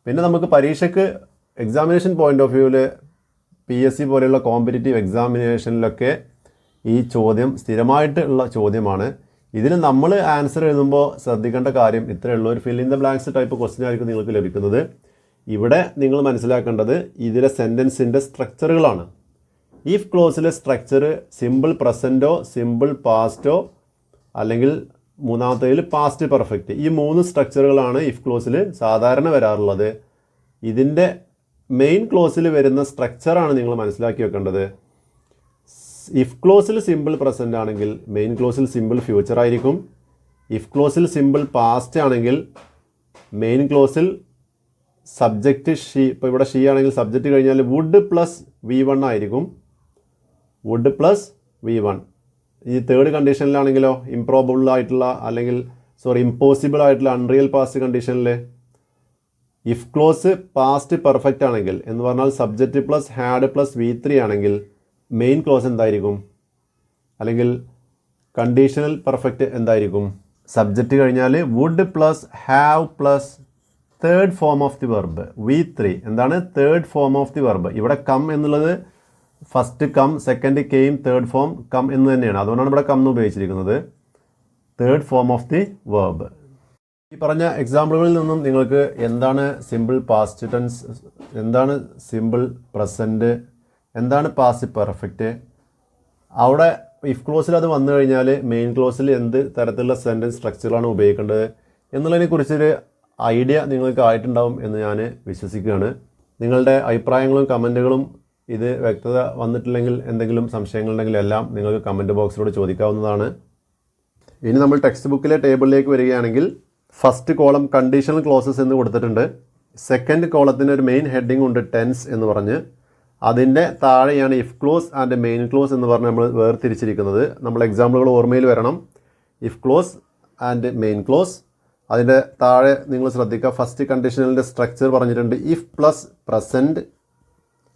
പിന്നെ നമുക്ക് പരീക്ഷയ്ക്ക് എക്സാമിനേഷൻ പോയിന്റ് ഓഫ് വ്യൂവിൽ പി എസ് സി പോലെയുള്ള കോമ്പറ്റേറ്റീവ് എക്സാമിനേഷനിലൊക്കെ ഈ ചോദ്യം സ്ഥിരമായിട്ട് ഉള്ള ചോദ്യമാണ്. ഇതിന് നമ്മൾ ആൻസർ എഴുതുമ്പോൾ ശ്രദ്ധിക്കേണ്ട കാര്യം ഇത്രയുള്ള. ഒരു fill in the blanks type question ആയിരിക്കും നിങ്ങൾക്ക് ലഭിക്കുന്നത്. ഇവിടെ നിങ്ങൾ മനസ്സിലാക്കേണ്ടത് ഇതിലെ സെന്റൻസിന്റെ സ്ട്രക്ചറുകളാണ് ഇഫ് ക്ലോസിലെ സ്ട്രക്ചർ സിമ്പിൾ പ്രസന്റോ സിമ്പിൾ പാസ്റ്റോ അല്ലെങ്കിൽ മൂന്നാമത്തേതിൽ പാസ്റ്റ് പെർഫെക്റ്റ് ഈ മൂന്ന് സ്ട്രക്ചറുകളാണ് ഇഫ് ക്ലോസിൽ സാധാരണ വരാറുള്ളത്. ഇതിന്റെ മെയിൻ ക്ലോസിൽ വരുന്ന സ്ട്രക്ചറാണ് നിങ്ങൾ മനസ്സിലാക്കി വെക്കേണ്ടത്. ഇഫ് ക്ലോസിൽ സിമ്പിൾ പ്രസന്റ് ആണെങ്കിൽ മെയിൻ ക്ലോസിൽ സിമ്പിൾ ഫ്യൂച്ചർ ആയിരിക്കും. ഇഫ് ക്ലോസിൽ സിമ്പിൾ പാസ്റ്റ് ആണെങ്കിൽ മെയിൻ ക്ലോസിൽ സബ്ജക്റ്റ് ഷീ ഇപ്പോൾ ഇവിടെ ഷീ ആണെങ്കിൽ സബ്ജക്റ്റ് കഴിഞ്ഞാൽ വുഡ് പ്ലസ് വി വൺ ആയിരിക്കും. വുഡ് പ്ലസ് വി വൺ ഈ തേർഡ് കണ്ടീഷനിലാണെങ്കിലോ ഇംപ്രോബിൾ ആയിട്ടുള്ള അല്ലെങ്കിൽ സോറി ഇമ്പോസിബിൾ ആയിട്ടുള്ള അൺറിയൽ പാസ്റ്റ് കണ്ടീഷനിൽ ഇഫ് ക്ലോസ് പാസ്റ്റ് പെർഫെക്റ്റ് ആണെങ്കിൽ എന്ന് പറഞ്ഞാൽ subject plus had plus V three ആണെങ്കിൽ മെയിൻ ക്ലോസ് എന്തായിരിക്കും? അല്ലെങ്കിൽ കണ്ടീഷണൽ പെർഫെക്റ്റ് എന്തായിരിക്കും? സബ്ജക്റ്റ് കഴിഞ്ഞാൽ would plus have plus third form of the verb V three എന്താണ്? Third form of the verb ഇവിടെ കം എന്നുള്ളത് first come second came third form come എന്ന് തന്നെയാണ്. അതുകൊണ്ടാണ് ഇവിടെ കം എന്ന് ഉപയോഗിച്ചിരിക്കുന്നത്. Third form of the verb ഈ പറഞ്ഞ എക്സാമ്പിളുകളിൽ നിന്നും നിങ്ങൾക്ക് എന്താണ് സിമ്പിൾ പാസ്റ്റ് ടെൻസ് എന്താണ് സിമ്പിൾ പ്രസന്റ് എന്താണ് പാസ്റ്റ് പെർഫെക്റ്റ് അവിടെ ഇഫ് ക്ലോസിൽ അത് വന്നു കഴിഞ്ഞാൽ മെയിൻ ക്ലോസിൽ എന്ത് തരത്തിലുള്ള സെന്റൻസ് സ്ട്രക്ചറാണ് ഉപയോഗിക്കേണ്ടത് എന്നുള്ളതിനെ കുറിച്ചൊരു ഐഡിയ നിങ്ങൾക്ക് ആയിട്ടുണ്ടാവും എന്ന് ഞാൻ വിശ്വസിക്കുകയാണ്. നിങ്ങളുടെ അഭിപ്രായങ്ങളും കമന്റുകളും ഇത് വ്യക്തത വന്നിട്ടില്ലെങ്കിൽ എന്തെങ്കിലും സംശയങ്ങളുണ്ടെങ്കിൽ എല്ലാം നിങ്ങൾക്ക് കമന്റ് ബോക്സിലൂടെ ചോദിക്കാവുന്നതാണ്. ഇനി നമ്മൾ ടെക്സ്റ്റ് ബുക്കിലെ ടേബിളിലേക്ക് വരികയാണെങ്കിൽ ഫസ്റ്റ് കോളം കണ്ടീഷണൽ ക്ലോസസ് എന്ന് കൊടുത്തിട്ടുണ്ട്. സെക്കൻഡ് കോളത്തിന് ഒരു മെയിൻ ഹെഡിങ് ഉണ്ട് ടെൻസ് എന്ന് പറഞ്ഞ്. അതിന്റെ താഴെയാണ് if clause and main clause എന്ന് പറഞ്ഞ് നമ്മൾ വേർതിരിച്ചിരിക്കുന്നത്. നമ്മൾ എക്സാമ്പിളുകൾ ഓർമ്മയിൽ വരണം. If clause and main clause അതിന്റെ താഴെ നിങ്ങൾ ശ്രദ്ധിക്കുക. ഫസ്റ്റ് കണ്ടീഷണലിന്റെ സ്ട്രക്ചർ പറഞ്ഞിട്ടുണ്ട്. ഇഫ് പ്ലസ് പ്രസന്റ്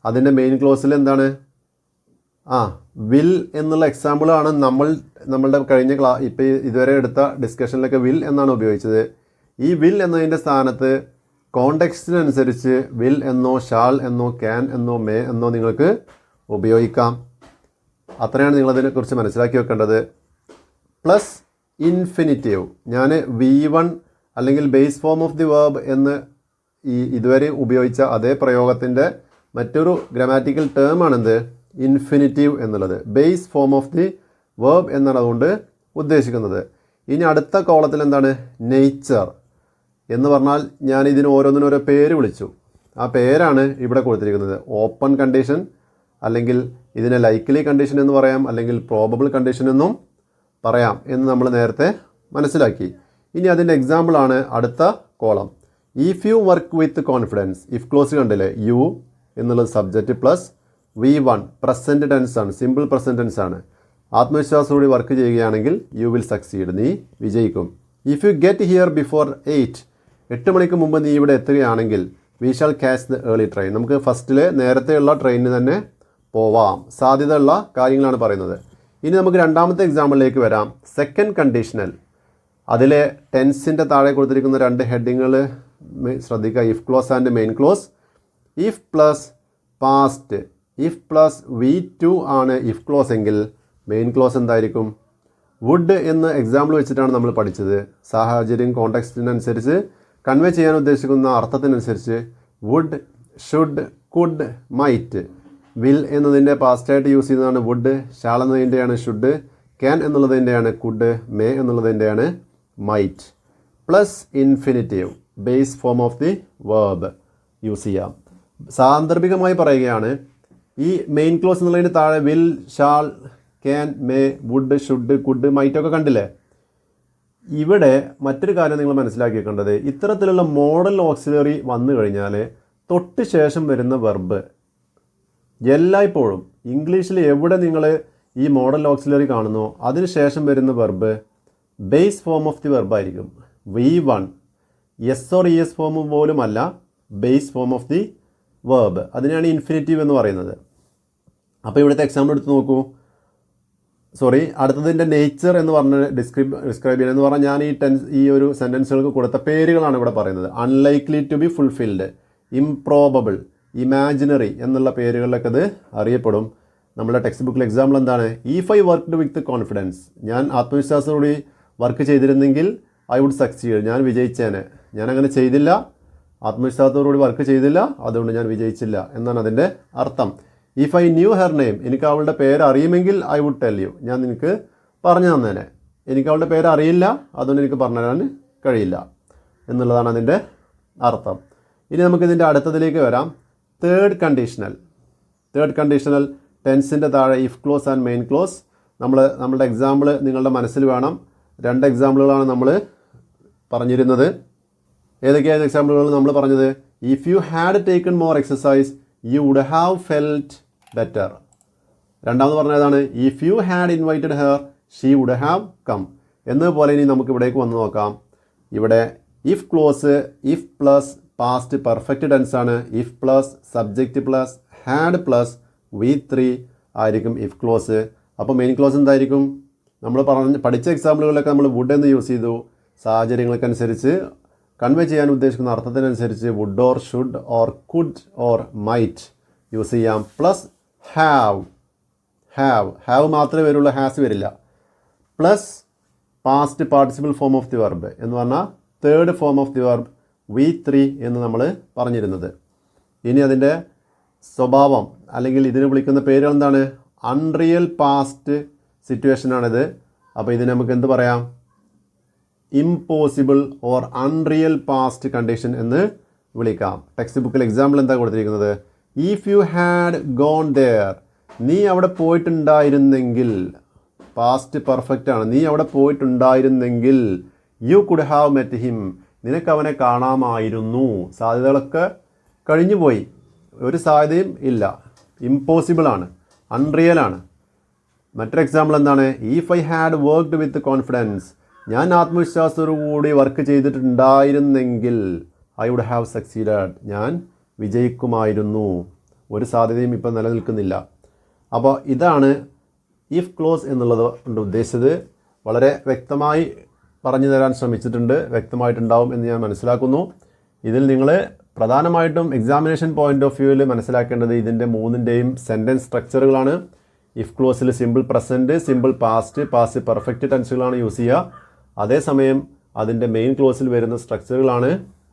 അതിന്റെ മെയിൻ ക്ലോസിൽ എന്താണ്? ആ വിൽ എന്നുള്ള എക്സാമ്പിളാണ് നമ്മൾ നമ്മളുടെ കഴിഞ്ഞ ക്ലാ ഇപ്പോൾ ഇതുവരെ എടുത്ത ഡിസ്കഷനിലൊക്കെ വിൽ എന്നാണ് ഉപയോഗിച്ചത്. ഈ വിൽ എന്നതിന്റെ സ്ഥാനത്ത് കോണ്ടെക്സ്റ്റിനനുസരിച്ച് വിൽ എന്നോ ഷാൾ എന്നോ ക്യാൻ എന്നോ മേ എന്നോ നിങ്ങൾക്ക് ഉപയോഗിക്കാം. അത്രയാണ് നിങ്ങളതിനെക്കുറിച്ച് മനസ്സിലാക്കി വെക്കേണ്ടത്. പ്ലസ് ഇൻഫിനിറ്റീവ് ഞാൻ വി വൺ അല്ലെങ്കിൽ base form of the verb എന്ന് ഈ ഇതുവരെ ഉപയോഗിച്ച അതേ പ്രയോഗത്തിന്റെ മറ്റൊരു ഗ്രാമാറ്റിക്കൽ ടേം ആണെന്ത്? ഇൻഫിനിറ്റീവ് എന്നുള്ളത്. Base form of the verb എന്നുള്ളതുകൊണ്ട് ഉദ്ദേശിക്കുന്നത്. ഇനി അടുത്ത കോളത്തിൽ എന്താണ്? നേച്ചർ എന്ന് പറഞ്ഞാൽ ഞാൻ ഇതിന് ഓരോന്നിനും ഓരോ പേര് വിളിച്ചു. ആ പേരാണ് ഇവിടെ കൊടുത്തിരിക്കുന്നത്. ഓപ്പൺ കണ്ടീഷൻ അല്ലെങ്കിൽ ഇതിനെ ലൈക്ക്ലി കണ്ടീഷൻ എന്ന് പറയാം അല്ലെങ്കിൽ പ്രോബബിൾ കണ്ടീഷൻ എന്നും പറയാം എന്ന് നമ്മൾ നേരത്തെ മനസ്സിലാക്കി. ഇനി അതിന്റെ എക്സാമ്പിളാണ് അടുത്ത column if you work with confidence if clause കണ്ടില്ലേ? യു എന്നുള്ളത് subject plus V one present tense ആണ് സിമ്പിൾ പ്രസന്റ് ടെൻസ് ആണ്. ആത്മവിശ്വാസത്തോടെ വർക്ക് ചെയ്യുകയാണെങ്കിൽ യു വിൽ സക്സീഡ് നീ വിജയിക്കും. If you get here before eight എട്ട് മണിക്ക് മുമ്പ് നീ ഇവിടെ എത്തുകയാണെങ്കിൽ we shall catch the early train നമുക്ക് ഫസ്റ്റിൽ നേരത്തെയുള്ള ട്രെയിനിന് തന്നെ പോവാം. സാധ്യതയുള്ള കാര്യങ്ങളാണ് പറയുന്നത്. ഇനി നമുക്ക് രണ്ടാമത്തെ എക്സാമ്പിളിലേക്ക് വരാം. സെക്കൻഡ് കണ്ടീഷണൽ അതിലെ ടെൻസിന്റെ താഴെ കൊടുത്തിരിക്കുന്ന രണ്ട് ഹെഡിങ്ങൾ ശ്രദ്ധിക്കുക. If clause and main clause if plus past if plus V two ആണ് ഇഫ് ക്ലോസ് എങ്കിൽ മെയിൻ ക്ലോസ് എന്തായിരിക്കും? വുഡ് എന്ന് എക്സാമ്പിൾ വെച്ചിട്ടാണ് നമ്മൾ പഠിച്ചത്. സാഹചര്യം കോണ്ടെക്സ്റ്റിനനുസരിച്ച് കൺവേ ചെയ്യാൻ ഉദ്ദേശിക്കുന്ന അർത്ഥത്തിനനുസരിച്ച് would should could might will എന്നതിന്റെ പാസ്റ്റായിട്ട് യൂസ് ചെയ്യുന്നതാണ് വുഡ് ഷാൾ എന്നതിന്റെയാണ് ഷുഡ് ക്യാൻ എന്നുള്ളതിന്റെയാണ് could may എന്നുള്ളതിന്റെയാണ് might plus infinitive base form of the verb use ചെയ്യാം. സാന്ദർഭികമായി പറയുകയാണ് ഈ മെയിൻ ക്ലോസ് എന്നുള്ളതിന് താഴെ will shall can may would should could might ഒക്കെ കണ്ടില്ലേ? ഇവിടെ മറ്റൊരു കാര്യം നിങ്ങൾ മനസ്സിലാക്കി വെക്കേണ്ടത് ഇത്തരത്തിലുള്ള മോഡൽ ഓക്സിലറി വന്നു കഴിഞ്ഞാൽ തൊട്ട് ശേഷം വരുന്ന വെർബ് എല്ലായ്പ്പോഴും ഇംഗ്ലീഷിൽ എവിടെ നിങ്ങൾ ഈ മോഡൽ ഓക്സിലറി കാണുന്നോ അതിന് ശേഷം വരുന്ന verb base form of the വെർബായിരിക്കും V one S or E S form പോലുമല്ല base form of the verb അതിനെയാണ് ഇൻഫിനിറ്റീവ് എന്ന് പറയുന്നത്. അപ്പോൾ ഇവിടുത്തെ എക്സാമ്പിൾ എടുത്ത് നോക്കൂ. സോറി അടുത്തതിന്റെ നേച്ചർ എന്ന് പറഞ്ഞ ഡിസ്ക്രിബ് ഡിസ്ക്രൈബ് ചെയ്യണം എന്ന് പറഞ്ഞാൽ ഞാൻ ഈ ടെൻസ് ഈ ഒരു സെന്റൻസുകൾക്ക് കൊടുത്ത പേരുകളാണ് ഇവിടെ പറയുന്നത്. Unlikely to be fulfilled improbable imaginary എന്നുള്ള പേരുകളിലൊക്കെ അത് അറിയപ്പെടും. നമ്മുടെ ടെക്സ്റ്റ് ബുക്കിൽ എക്സാമ്പിൾ എന്താണ്? If I worked with confidence ഞാൻ ആത്മവിശ്വാസത്തോടെ വർക്ക് ചെയ്തിരുന്നെങ്കിൽ ഐ വുഡ് സക്സീഡ് ഞാൻ വിജയിച്ചേനെ. ഞാൻ അങ്ങനെ ചെയ്തില്ല. ആത്മവിശ്വാസത്തോടുകൂടി വർക്ക് ചെയ്തില്ല അതുകൊണ്ട് ഞാൻ വിജയിച്ചില്ല എന്നാണ് അതിന്റെ അർത്ഥം. If I knew her name എനിക്ക് അവളുടെ പേര് അറിയുമെങ്കിൽ ഐ വുഡ് ടെൽ യു ഞാൻ നിനക്ക് പറഞ്ഞു തന്നേനെ. എനിക്ക് അവളുടെ പേര് അറിയില്ല അതുകൊണ്ട് എനിക്ക് പറഞ്ഞു തരാൻ കഴിയില്ല എന്നുള്ളതാണ് അതിന്റെ അർത്ഥം. ഇനി നമുക്കിതിന്റെ അടുത്തതിലേക്ക് വരാം. തേർഡ് കണ്ടീഷണൽ തേർഡ് കണ്ടീഷണൽ ടെൻസിന്റെ താഴെ if clause and main clause നമ്മൾ നമ്മളുടെ എക്സാമ്പിൾ നിങ്ങളുടെ മനസ്സിൽ വേണം. രണ്ട് എക്സാമ്പിളുകളാണ് നമ്മൾ പറഞ്ഞിരുന്നത്. ഏതൊക്കെയായിരുന്നു എക്സാമ്പിളുകൾ നമ്മൾ പറഞ്ഞത്? If you had taken more exercise you would have felt better രണ്ടാമത് പറഞ്ഞതാണ് if you had invited her she would have come എന്നതുപോലെ ഇനി നമുക്ക് ഇവിടേക്ക് വന്ന് നോക്കാം. ഇവിടെ if clause if plus past perfect tense ആണ്. If plus subject plus had plus V three ആയിരിക്കും ഇഫ് ക്ലോസ് അപ്പോൾ മെയിൻ ക്ലോസ് എന്തായിരിക്കും? നമ്മൾ പറഞ്ഞ പഠിച്ച എക്സാമ്പിളുകളിലൊക്കെ നമ്മൾ വുഡ് എന്ന് യൂസ് ചെയ്തു. സാഹചര്യങ്ങൾക്കനുസരിച്ച് കൺവേ ചെയ്യാൻ ഉദ്ദേശിക്കുന്ന അർത്ഥത്തിനനുസരിച്ച് would or should or could or might use ചെയ്യാം. പ്ലസ് ഹാവ് ഹാവ് ഹാവ് മാത്രമേ വരുള്ളൂ ഹാസ് വരില്ല. Plus past participle form of the verb എന്ന് പറഞ്ഞാൽ third form of the verb V three എന്ന് നമ്മൾ പറഞ്ഞിരുന്നത്. ഇനി അതിന്റെ സ്വഭാവം അല്ലെങ്കിൽ ഇതിന് വിളിക്കുന്ന പേരുകൾ എന്താണ്? അൺറിയൽ പാസ്റ്റ് സിറ്റുവേഷനാണിത് അപ്പോൾ ഇതിന് നമുക്ക് എന്ത് പറയാം? Impossible or unreal past condition എന്ന് വിളിക്കാം. ടെക്സ്റ്റ് ബുക്കിൽ എക്സാമ്പിൾ എന്താ കൊടുത്തിരിക്കുന്നത്? If you had gone there നീ അവിടെ പോയിട്ടുണ്ടായിരുന്നെങ്കിൽ പാസ്റ്റ് പെർഫെക്റ്റ് ആണ്. നീ അവിടെ പോയിട്ടുണ്ടായിരുന്നെങ്കിൽ you could have met him നിനക്ക് അവനെ കാണാമായിരുന്നു. സാധ്യതകളൊക്കെ കഴിഞ്ഞു പോയി. ഒരു സാധ്യതയും ഇല്ല. ഇമ്പോസിബിൾ ആണ്. അൺറിയൽ ആണ്. മറ്റൊരു എക്സാമ്പിൾ എന്താണ്? If I had worked with confidence ഞാൻ ആത്മവിശ്വാസത്തോടു കൂടി വർക്ക് ചെയ്തിട്ടുണ്ടായിരുന്നെങ്കിൽ ഐ വുഡ് ഹാവ് സക്സീഡഡ് ഞാൻ വിജയിക്കുമായിരുന്നു. ഒരു സാധ്യതയും ഇപ്പം നിലനിൽക്കുന്നില്ല. അപ്പോൾ ഇതാണ് ഇഫ് ക്ലോസ് എന്നുള്ളത് കൊണ്ട് ഉദ്ദേശിച്ചത്. വളരെ വ്യക്തമായി പറഞ്ഞു തരാൻ ശ്രമിച്ചിട്ടുണ്ട്. വ്യക്തമായിട്ടുണ്ടാവും എന്ന് ഞാൻ മനസ്സിലാക്കുന്നു. ഇതിൽ നിങ്ങൾ പ്രധാനമായിട്ടും എക്സാമിനേഷൻ പോയിന്റ് ഓഫ് വ്യൂവിൽ മനസ്സിലാക്കേണ്ടത് ഇതിന്റെ മൂന്നിന്റെയും സെന്റൻസ് സ്ട്രക്ചറുകളാണ് if ക്ലോസിൽ simple present simple past past perfect ടെൻസുകളാണ് use ചെയ്യുക. അതേസമയം അതിന്റെ മെയിൻ ക്ലോസിൽ വരുന്ന സ്ട്രക്ചറുകളാണ്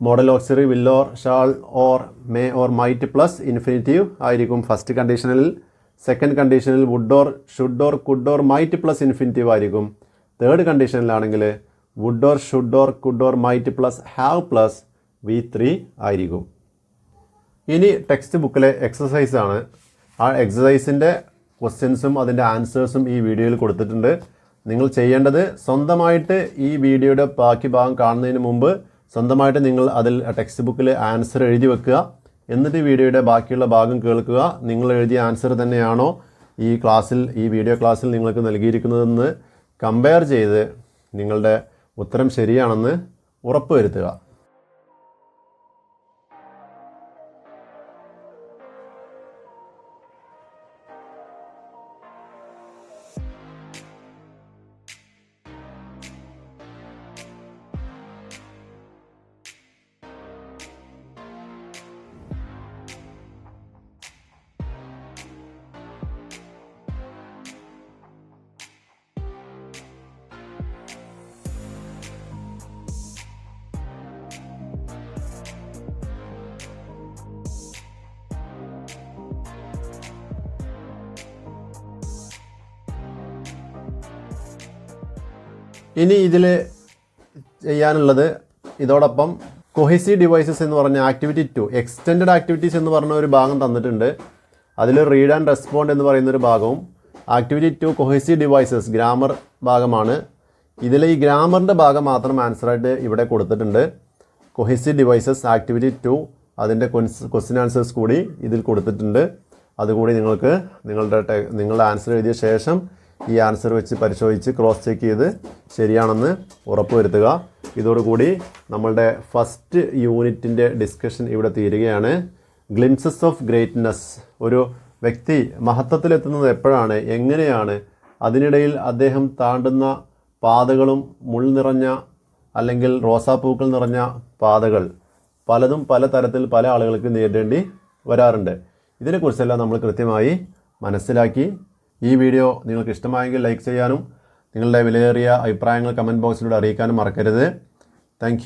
modal auxiliary will or shall or may or might plus infinitive ആയിരിക്കും ഫസ്റ്റ് കണ്ടീഷനിൽ സെക്കൻഡ് കണ്ടീഷനിൽ would or should or could or might plus infinitive ആയിരിക്കും. Third കണ്ടീഷനിലാണെങ്കിൽ would or should or could or might plus have plus V three ആയിരിക്കും. ഇനി text ബുക്കിലെ എക്സസൈസാണ് ആ എക്സസൈസിന്റെ ക്വസ്റ്റ്യൻസും അതിന്റെ ആൻസേഴ്സും ഈ വീഡിയോയിൽ കൊടുത്തിട്ടുണ്ട്. നിങ്ങൾ ചെയ്യേണ്ടത് സ്വന്തമായിട്ട് ഈ വീഡിയോയുടെ ബാക്കി ഭാഗം കാണുന്നതിന് മുമ്പ് സ്വന്തമായിട്ട് നിങ്ങൾ അതിൽ ടെക്സ്റ്റ് ബുക്കിൽ ആൻസർ എഴുതി വെക്കുക. എന്നിട്ട് വീഡിയോയുടെ ബാക്കിയുള്ള ഭാഗം കേൾക്കുക. നിങ്ങൾ എഴുതിയ ആൻസർ തന്നെയാണോ ഈ ക്ലാസ്സിൽ ഈ വീഡിയോ ക്ലാസ്സിൽ നിങ്ങൾക്ക് നൽകിയിരിക്കുന്നതെന്ന് കമ്പയർ ചെയ്ത് നിങ്ങളുടെ ഉത്തരം ശരിയാണെന്ന് ഉറപ്പുവരുത്തുക. ഇനി ഇതിൽ ചെയ്യാനുള്ളത് ഇതോടൊപ്പം കൊഹിസി ഡിവൈസസ് എന്ന് പറഞ്ഞ ആക്ടിവിറ്റി ടു എക്സ്റ്റെൻഡ് ആക്ടിവിറ്റീസ് എന്ന് പറഞ്ഞ ഒരു ഭാഗം തന്നിട്ടുണ്ട്. അതിൽ റീഡ് ആൻഡ് റെസ്പോണ്ട് എന്ന് പറയുന്ന ഒരു ഭാഗവും activity two cohesive devices grammar ഭാഗമാണ്. ഇതിൽ ഈ ഗ്രാമറിന്റെ ഭാഗം മാത്രം ആൻസറായിട്ട് ഇവിടെ കൊടുത്തിട്ടുണ്ട്. കൊഹിസി ഡിവൈസസ് ആക്ടിവിറ്റി ടു അതിന്റെ ക്വസ്റ്റ്യൻ ആൻസേഴ്സ് കൂടി ഇതിൽ കൊടുത്തിട്ടുണ്ട്. അതുകൂടി നിങ്ങൾക്ക് നിങ്ങളുടെ നിങ്ങളുടെ ആൻസർ എഴുതിയ ശേഷം ഈ ആൻസർ വെച്ച് പരിശോധിച്ച് ക്രോസ് ചെക്ക് ചെയ്ത് ശരിയാണെന്ന് ഉറപ്പുവരുത്തുക. ഇതോടുകൂടി നമ്മളുടെ ഫസ്റ്റ് യൂണിറ്റിന്റെ ഡിസ്കഷൻ ഇവിടെ തീരുകയാണ്. ഗ്ലിംസസ് ഓഫ് ഗ്രേറ്റ്നെസ് ഒരു വ്യക്തി മഹത്വത്തിലെത്തുന്നത് എപ്പോഴാണ്? എങ്ങനെയാണ്? അതിനിടയിൽ അദ്ദേഹം താണ്ടുന്ന പാതകളും മുൾ നിറഞ്ഞ അല്ലെങ്കിൽ റോസാപ്പൂക്കൾ നിറഞ്ഞ പാതകൾ പലതും പല തരത്തിൽ പല ആളുകൾക്ക് നേരിടേണ്ടി വരാറുണ്ട്. ഇതിനെക്കുറിച്ചെല്ലാം നമ്മൾ കൃത്യമായി മനസ്സിലാക്കി ഈ വീഡിയോ നിങ്ങൾക്ക് ഇഷ്ടമായെങ്കിൽ ലൈക്ക് ചെയ്യാനും നിങ്ങളുടെ വിലയേറിയ അഭിപ്രായങ്ങൾ കമന്റ് ബോക്സിലൂടെ അറിയിക്കാനും മറക്കരുത്. താങ്ക്